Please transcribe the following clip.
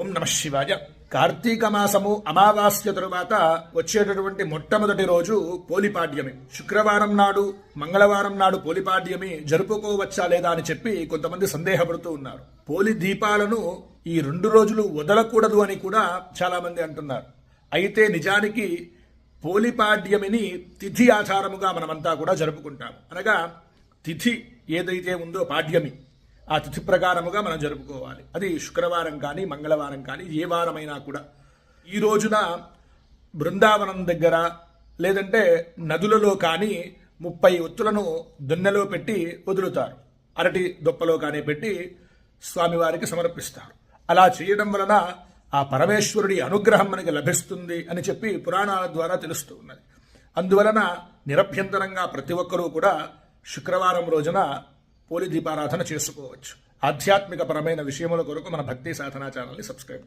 ఓం నమ శివాయ. కార్తీక మాసము అమావాస్య తరువాత వచ్చేటటువంటి మొట్టమొదటి రోజు పోలిపాడ్యమి. శుక్రవారం నాడు మంగళవారం నాడు పోలిపాడ్యమి జరుపుకోవచ్చా లేదా అని చెప్పి కొంతమంది సందేహపడుతూ ఉన్నారు. పోలి దీపాలను ఈ రెండు రోజులు వదలకూడదు అని కూడా చాలామంది అంటున్నారు. అయితే నిజానికి పోలిపాడ్యమిని తిథి ఆచారముగా మనమంతా కూడా జరుపుకుంటాం అనగా తిథి ఏదైతే ఉందో పాడ్యమి. ఆ తిథి ప్రకారముగా మనం జరుపుకోవాలి. అది శుక్రవారం కానీ మంగళవారం కానీ ఏ వారమైనా కూడా. ఈ రోజున బృందావనం దగ్గర లేదంటే నదులలో కానీ ముప్పై ఒత్తులను దున్నెలో పెట్టి వదులుతారు. అరటి దొప్పలో కానీ పెట్టి స్వామివారికి సమర్పిస్తారు. అలా చేయడం వలన ఆ పరమేశ్వరుడి అనుగ్రహం మనకి లభిస్తుంది అని చెప్పి పురాణాల ద్వారా తెలుస్తూ ఉన్నది. అందువలన నిరభ్యంతరంగా ప్రతి ఒక్కరూ కూడా శుక్రవారం రోజున పోలి దీపారాధన చేసుకోవచ్చు. ఆధ్యాత్మిక పరమైన విషయముల కొరకు మన భక్తి సాధనా ఛానల్ని సబ్స్క్రైబ్